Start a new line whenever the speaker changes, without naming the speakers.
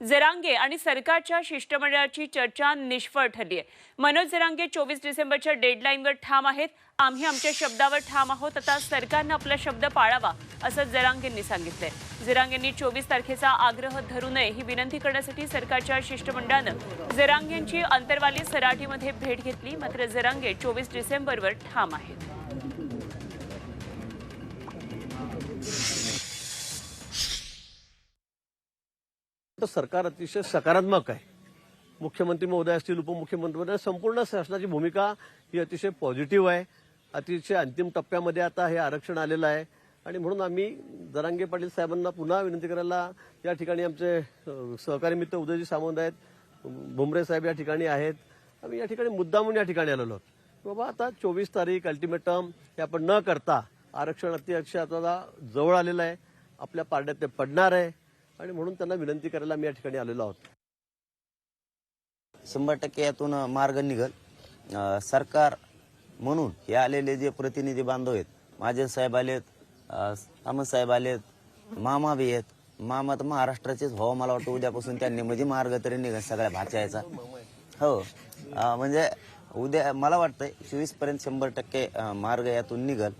जरांगे आणि सरकारच्या शिष्टमंडळाची चर्चा निष्फळ ठरली आहे मनोज जरांगे चोवीस डिसेंबरच्या डेडलाईनवर ठाम आहेत. आम्ही आमच्या शब्दावर ठाम आहोत. आता सरकारनं आपला शब्द पाळावा असं जरांगेंनी सांगितलंय. जरांगेंनी चोवीस तारखेचा आग्रह धरू नये ही विनंती करण्यासाठी सरकारच्या शिष्टमंडळानं जरांगेंची अंतरवाली सराटीमध्ये भेट घेतली. मात्र जरांगे चोवीस डिसेंबरवर ठाम आहेत.
सरकार अतिशय सकारात्मक आहे. मुख्यमंत्री महोदय असतील उपमुख्यमंत्री महोदय संपूर्ण शासनाची भूमिका ही अतिशय पॉझिटिव्ह आहे. अतिशय अंतिम टप्प्यामध्ये आता हे आरक्षण आलेलं आहे. आणि म्हणून आम्ही जरांगे पाटील साहेबांना पुन्हा विनंती करायला या ठिकाणी आमचे सहकारी मित्र उदयजी सामंत आहेत. भुमरे साहेब या ठिकाणी आहेत. आम्ही या ठिकाणी मुद्दामून या ठिकाणी आलेलो आहोत. बाबा आता चोवीस तारीख अल्टिमेटम हे आपण न करता आरक्षण अतिशय आता जवळ आलेलं आहे. आपल्या पारड्यात ते पडणार आहे. आणि म्हणून त्यांना विनंती करायला मी या ठिकाणी आलेलो आहोत.
शंभर टक्के यातून मार्ग निघल. सरकार म्हणून हे आलेले जे प्रतिनिधी बांधव आहेत माझे साहेब आलेत अं, साहेब आलेत मामा बी आहेत. मामा तर महाराष्ट्राचेच हो मला वाटतं उद्यापासून त्यांनी म्हणजे मार्ग तरी निघल सगळ्या भाच्याचा. हो. म्हणजे उद्या मला वाटतंय चोवीसपर्यंत शंभर टक्के मार्ग यातून निघल.